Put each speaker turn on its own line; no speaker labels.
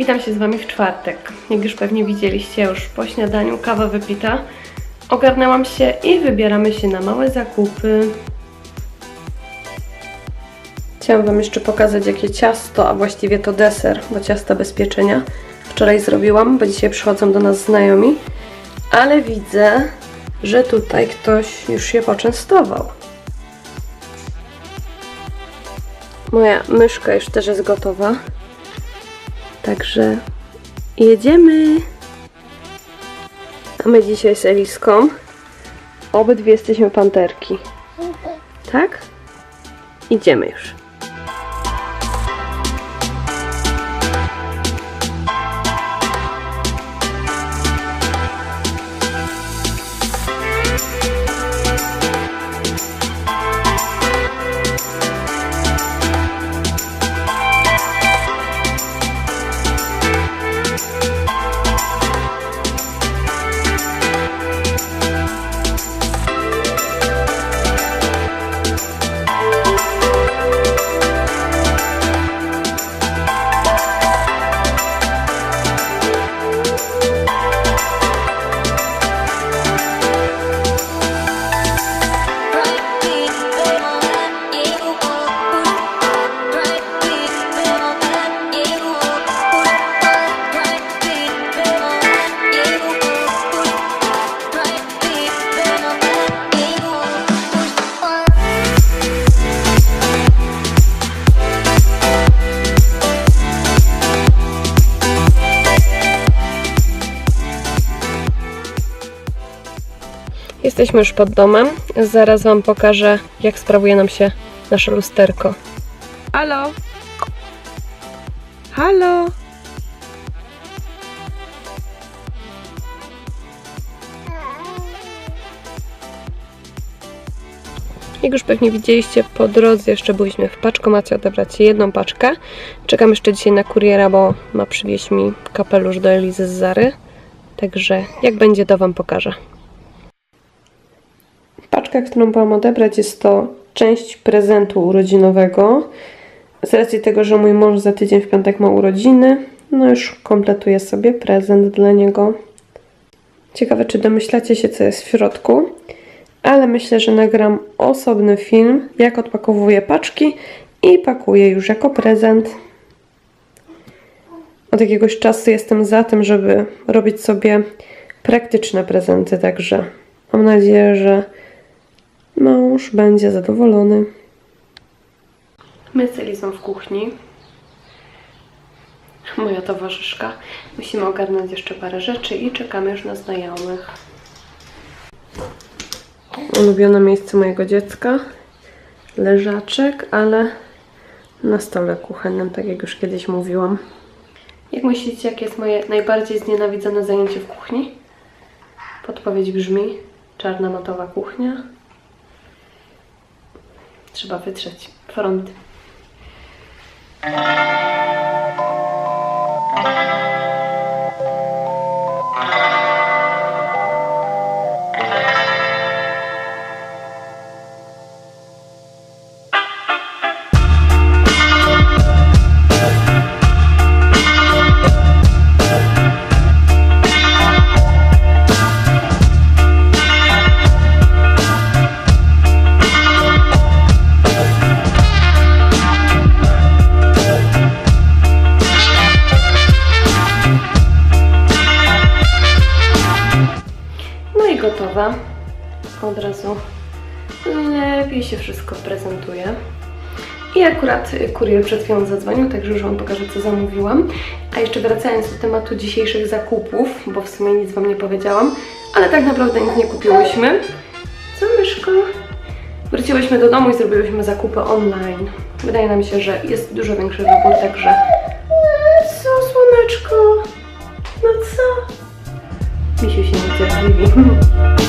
Witam się z Wami w czwartek. Jak już pewnie widzieliście, już po śniadaniu kawa wypita, ogarnęłam się i wybieramy się na małe zakupy. Chciałam Wam jeszcze pokazać, jakie ciasto, a właściwie to deser, bo ciasta bez pieczenia wczoraj zrobiłam, bo dzisiaj przychodzą do nas znajomi, ale widzę, że tutaj ktoś już się poczęstował. Moja myszka już też jest gotowa. Także jedziemy. A my dzisiaj z Eliską obydwie jesteśmy panterki. Tak? Idziemy już. Jesteśmy już pod domem. Zaraz Wam pokażę, jak sprawuje nam się nasze lusterko. Halo? Halo? Jak już pewnie widzieliście, po drodze jeszcze byliśmy w paczkomacie odebrać jedną paczkę. Czekam jeszcze dzisiaj na kuriera, bo ma przywieźć mi kapelusz do Elizy z Zary. Także jak będzie, to Wam pokażę. Paczka, którą mam odebrać, jest to część prezentu urodzinowego. Z racji tego, że mój mąż za tydzień w piątek ma urodziny, no już kompletuję sobie prezent dla niego. Ciekawe, czy domyślacie się, co jest w środku, ale myślę, że nagram osobny film, jak odpakowuję paczki i pakuję już jako prezent. Od jakiegoś czasu jestem za tym, żeby robić sobie praktyczne prezenty, także mam nadzieję, że Mąż będzie zadowolony. My z Elizą w kuchni. Moja towarzyszka. Musimy ogarnąć jeszcze parę rzeczy i czekamy już na znajomych. Ulubione miejsce mojego dziecka. Leżaczek, ale na stole kuchennym, tak jak już kiedyś mówiłam. Jak myślicie, jakie jest moje najbardziej znienawidzone zajęcie w kuchni? Podpowiedź brzmi czarna matowa kuchnia. Trzeba wytrzeć front. Gotowa. Od razu lepiej się wszystko prezentuje. I akurat kurier przed chwilą zadzwonił, także już Wam pokażę, co zamówiłam. A jeszcze wracając do tematu dzisiejszych zakupów, bo w sumie nic Wam nie powiedziałam, ale tak naprawdę nic nie kupiłyśmy. Co, myszko? Wróciłyśmy do domu i zrobiłyśmy zakupy online. Wydaje nam się, że jest dużo większy wybór, także... Co, słoneczko? No co? Misiu się niecierpliwi.